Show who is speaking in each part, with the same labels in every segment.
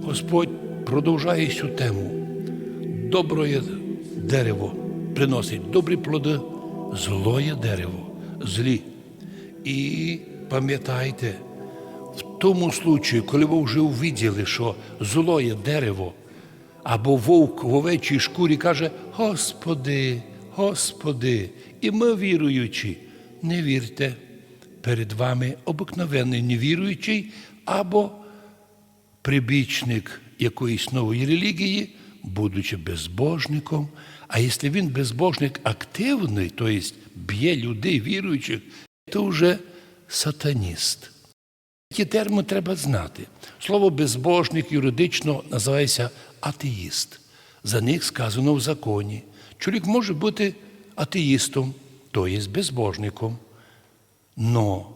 Speaker 1: Господь продовжує цю тему. Доброє дерево приносить добрі плоди, злоє дерево, злі. І пам'ятайте, в тому случаю, коли ви вже увиділи, що злоє дерево або вовк в овечій шкурі каже: Господи, Господи, і ми віруючі, не вірте. Перед вами обикновений невіруючий або прибічник якоїсь нової релігії, будучи безбожником. А якщо він безбожник активний, тобто б'є людей віруючих, то вже сатаніст. Ті терміни треба знати. Слово безбожник юридично називається атеїст. За них сказано в законі. Чоловік може бути атеїстом, тобто безбожником. Но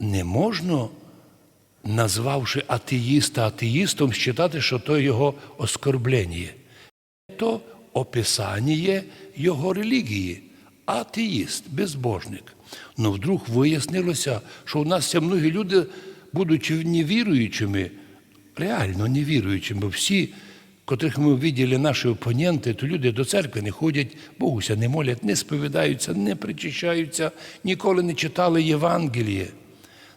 Speaker 1: не можна, назвавши атеїста атеїстом, считати, що то його оскорблення. То описання його релігії. Атеїст, безбожник. Ну вдруг вияснилося, що у нас многі люди, будучи невіруючими, реально невіруючими, всі, котрих ми виділи наші опоненти, то люди до церкви не ходять, Богуся не молять, не сповідаються, не причащаються, ніколи не читали Євангеліє,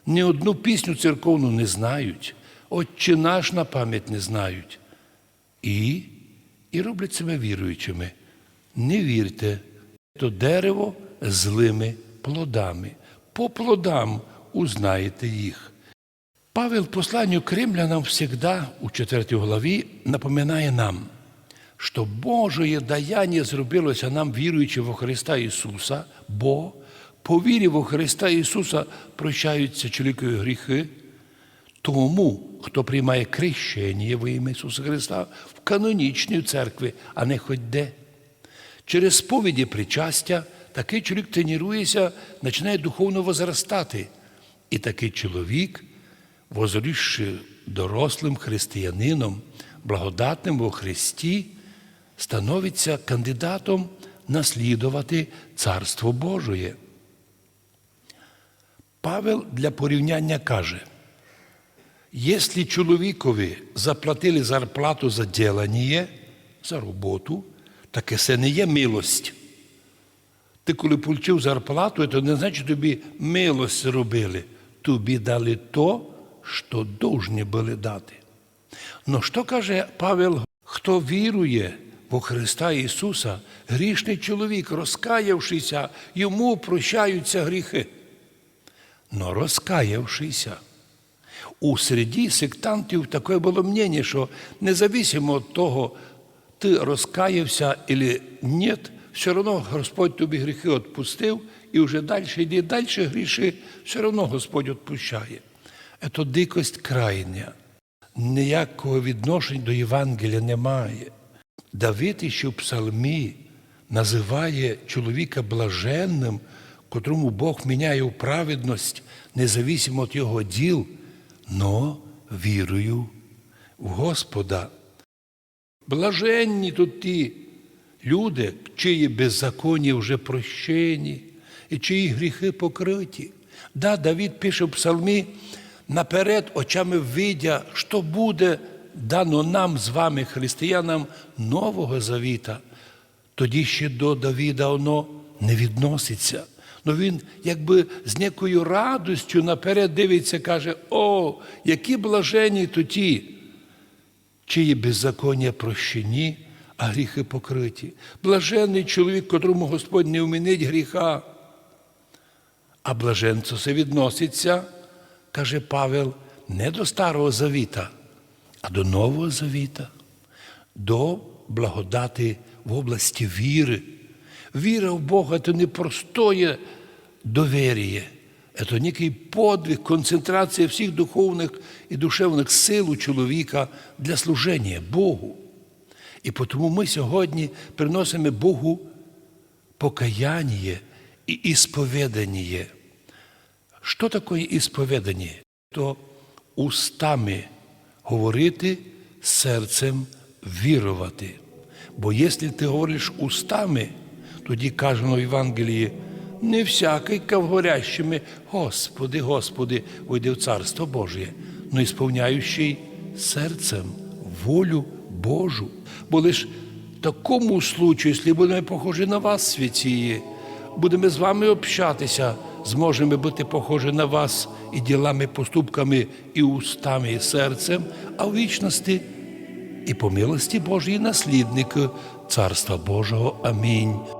Speaker 1: ні одну пісню церковну не знають, Отче наш на пам'ять не знають. І, і роблять себе віруючими. Не вірте, то дерево злими плодами. По плодам узнаєте їх. Павел в посланню Кримлянам всегда у 4 главі напоминає нам, що Божоє даяння зробилося нам, віруючи во Христа Ісуса, бо по вірі Христа Ісуса прощаються чоловікові гріхи, тому, хто приймає крещення во ім'я Ісуса Христа в канонічній церкві, а не хоч де. Через сповіді причастя такий чоловік тренується, починає духовно возростати. І такий чоловік, возрісши дорослим християнином, благодатним во Христі, становиться кандидатом наслідувати Царство Божоє. Павел для порівняння каже, якщо чоловікові заплатили зарплату за ділання, за роботу, таке це не є милость. Ти коли отримав зарплату, це не значить, тобі милость робили. Тобі дали то, що повинні були дати. Ну що каже Павел, хто вірує во Христа Ісуса, грішний чоловік, розкаявшися, йому прощаються гріхи. Но розкаявшися. У середі сектантів таке було мнення, що независимо від того, ти розкаявся або ні, все одно Господь тобі гріхи відпустив і вже далі йди, далі гріши, все одно Господь відпущає. Це дикость крайня. Ніякого відношення до Євангелія немає. Давид ще в псалмі називає чоловіка блаженним, котрому Бог міняє у праведність, независимо від його діл, но вірую в Господа. Блаженні тут ті люди, чиї беззаконня вже прощені і чиї гріхи покриті. Да, Давид пише в псалмі, наперед очами видя, що буде дано нам з вами, християнам, нового завіта. Тоді ще до Давіда воно не відноситься. Ну він якби з некою радостю наперед дивиться, каже: О, які блажені то ті, чиї беззаконня прощені, а гріхи покриті. Блаженний чоловік, котрому Господь не вмінить гріха. А блаженство це відноситься, каже Павел, не до Старого Завіта, а до Нового Завіта, до благодати в області віри. Віра в Бога це не простое довір'я, це некий подвиг, концентрація всіх духовних і душевних сил у чоловіка для служення Богу. І тому ми сьогодні приносимо Богу покаяння і ісповідання. Що таке ісповідання? То устами говорити, серцем вірувати. Бо якщо ти говориш устами, тоді кажемо в Євангелії, не всякий говорящими, Господи, Господи, вийде в Царство Боже, но ісповняючий серцем волю Божу. Бо лиш в такому случаю, якщо будемо похожі на вас, святії, будемо з вами общатися, зможемо бути похожі на вас і ділами, поступками, і устами, і серцем, а в вічності і по милості Божої наслідник Царства Божого. Амінь.